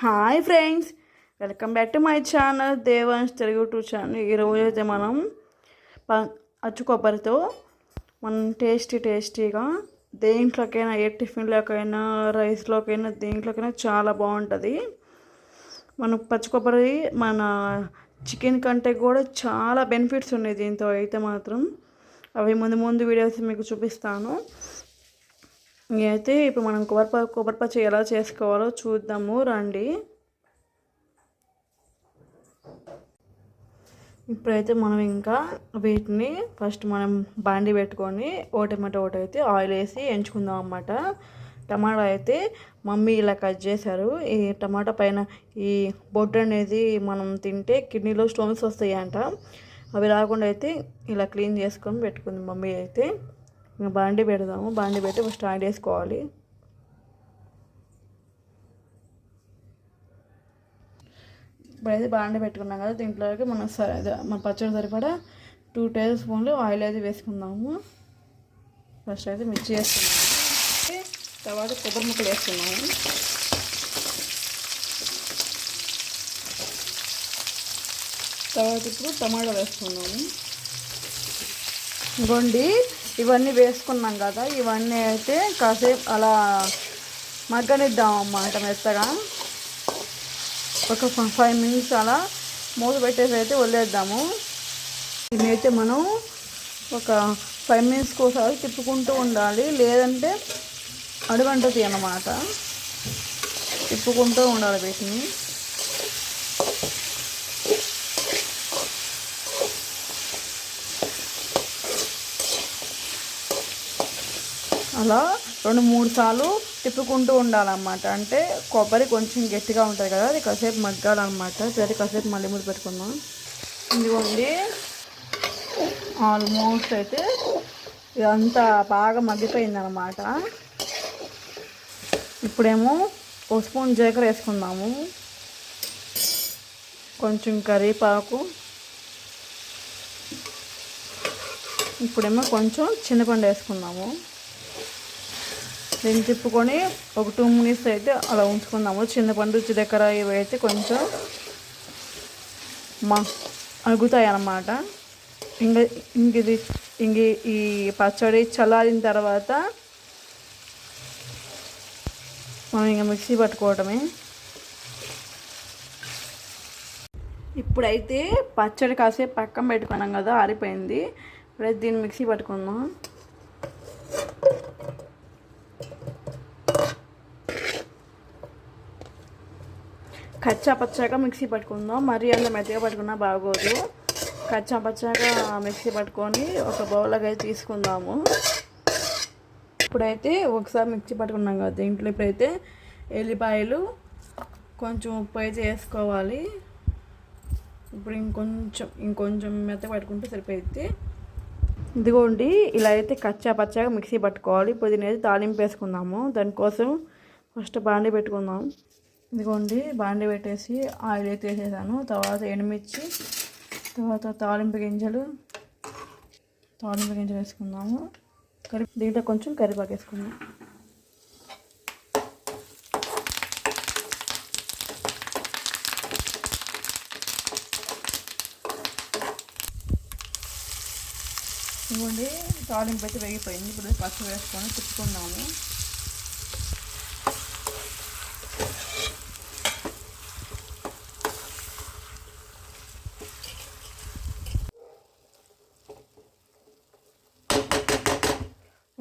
Hi friends welcome back to my channel Devans Telugu two channel ఈరోజు అయితే మనం ప అచ్చు కొబ్బరితో మనం టేస్టీ టేస్టీగా దేంట్లోకైనా ఏ టిఫిన్లోకైనా రైస్లోకైనా దేంట్లోకైనా చాలా బాగుంటుంది. మనం పచ్చి కొబ్బరి మన చికెన్ కంటే కూడా చాలా బెనిఫిట్స్ ఉన్నాయి దీంతో. అయితే మాత్రం అవి ముందు ముందు వీడియోస్ మీకు చూపిస్తాను. అయితే ఇప్పుడు మనం కొబ్బరి కొబ్బరి పచ్చడి ఎలా చేసుకోవాలో చూద్దాము. రండి. ఇప్పుడైతే మనం ఇంకా వీటిని ఫస్ట్ మనం బాండి పెట్టుకొని ఓ టమాటో ఒకటి అయితే ఆయిల్ వేసి ఎంచుకుందాం అన్నమాట. టమాటా అయితే మమ్మీ ఇలా కట్ చేశారు. ఈ టమాటా పైన ఈ బొడ్డు అనేది మనం తింటే కిడ్నీలో స్టోన్స్ వస్తాయి అంట అవి రాకుండా అయితే ఇలా క్లీన్ చేసుకొని పెట్టుకుంది మమ్మీ అయితే. ఇంకా బాండి పెడదాము. బాండి పెట్టి ఫస్ట్ ఆయిల్ వేసుకోవాలి ఇప్పుడైతే బాండి పెట్టుకున్నాం కదా దీంట్లోకి మన మన పచ్చడి సరిపడా టూ టేబుల్ స్పూన్లు ఆయిల్ అయితే వేసుకుందాము. ఫస్ట్ అయితే మిర్చి వేసుకున్నాము తర్వాత కొబ్బరి ముక్కలు వేసుకున్నాము తర్వాత ఇప్పుడు టమాటా వేసుకున్నాము ఇంకోండి ఇవన్నీ వేసుకున్నాం కదా ఇవన్నీ అయితే కాసేపు అలా మగ్గనిద్దాం అన్నమాట మెత్తగా. ఒక ఫైవ్ మినిట్స్ అలా మూత పెట్టేసి అయితే వదిలేద్దాము. ఇవైతే మనం ఒక ఫైవ్ మినిట్స్కి ఒకసారి తిప్పుకుంటూ ఉండాలి లేదంటే అడుగంటది అన్నమాట. తిప్పుకుంటూ ఉండాలి వీటిని. అలా రెండు మూడు సార్లు తిప్పుకుంటూ ఉండాలన్నమాట. అంటే కొబ్బరి కొంచెం గట్టిగా ఉంటుంది కదా అది కాసేపు మగ్గాలన్నమాట. సరే కాసేపు మళ్ళీ ముడి పెట్టుకుందాం. ఇదిగోండి. ఆల్మోస్ట్ అయితే ఇదంతా బాగా మగ్గిపోయిందనమాట ఇప్పుడేమో ఒక స్పూన్ జీలకర్ర వేసుకుందాము. కొంచెం కరివేపాకు. ఇప్పుడేమో కొంచెం చింతపండు వేసుకుందాము. దీన్ని తిప్పుకొని ఒక టూ మినిట్స్ అయితే అలా ఉంచుకుందాము. చింతపండు చిలకర ఇవి అయితే కొంచెం మా అగుతాయి అన్నమాట ఇంక ఇంక ఇది ఇంక ఈ పచ్చడి చల్లారిన తర్వాత మనం ఇంకా మిక్సీ పట్టుకోవటమే. ఇప్పుడైతే పచ్చడి కాసేపు పక్కన పెట్టుకున్నాం కదా ఆరిపోయింది. ఇప్పుడైతే దీన్ని మిక్సీ పట్టుకుందాం. కచ్చా పచ్చాగా మిక్సీ పట్టుకుందాం. మరీ అంత మెత్తగా పట్టుకున్నా బాగోదు. కచ్చా పచ్చాగా మిక్సీ పట్టుకొని ఒక బౌల్లోకి అయితే తీసుకుందాము. ఇప్పుడైతే ఒకసారి మిక్సీ పట్టుకున్నాం కదా దీంట్లో. ఇప్పుడైతే ఎల్లిపాయలు కొంచెం ఉప్పు అయితే వేసుకోవాలి. ఇప్పుడు ఇంకొంచెం ఇంకొంచెం మెత్త పట్టుకుంటే సరిపోయింది ఇదిగోండి ఇలా అయితే కచ్చా పచ్చాగా మిక్సీ పట్టుకోవాలి. ఇప్పుడు దీని అయితే తాలింపు వేసుకుందాము. దానికోసం ఫస్ట్ బాండి పెట్టుకుందాం. ఇదిగోండి బాండి పెట్టేసి ఆయిల్ అయితే వేసేసాను. తర్వాత ఎండుమిర్చి తర్వాత తాలింపు గింజలు తాలింపు గింజలు వేసుకుందాము. కరి దీంట్లో కొంచెం కరివేపాకు వేసుకుందాం. ఇదిగోండి తాలింపు అయితే వేగిపోయింది. ఇప్పుడు పసుపు వేసుకొని తిప్పుకుందాము.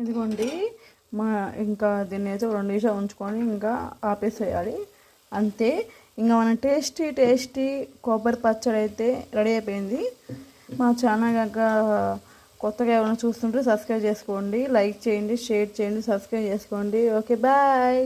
ఇదిగోండి మా ఇంకా దీన్ని అయితే రెండు నిమిషాలు ఉంచుకొని ఇంకా ఆపేసేయాలి. అంతే ఇంకా మన టేస్టీ టేస్టీ కొబ్బరి పచ్చడి అయితే రెడీ అయిపోయింది. మా ఛానల్ కనుక కొత్తగా ఏమైనా చూస్తుంటే సబ్స్క్రైబ్ చేసుకోండి లైక్ చేయండి షేర్ చేయండి సబ్స్క్రైబ్ చేసుకోండి. Okay bye.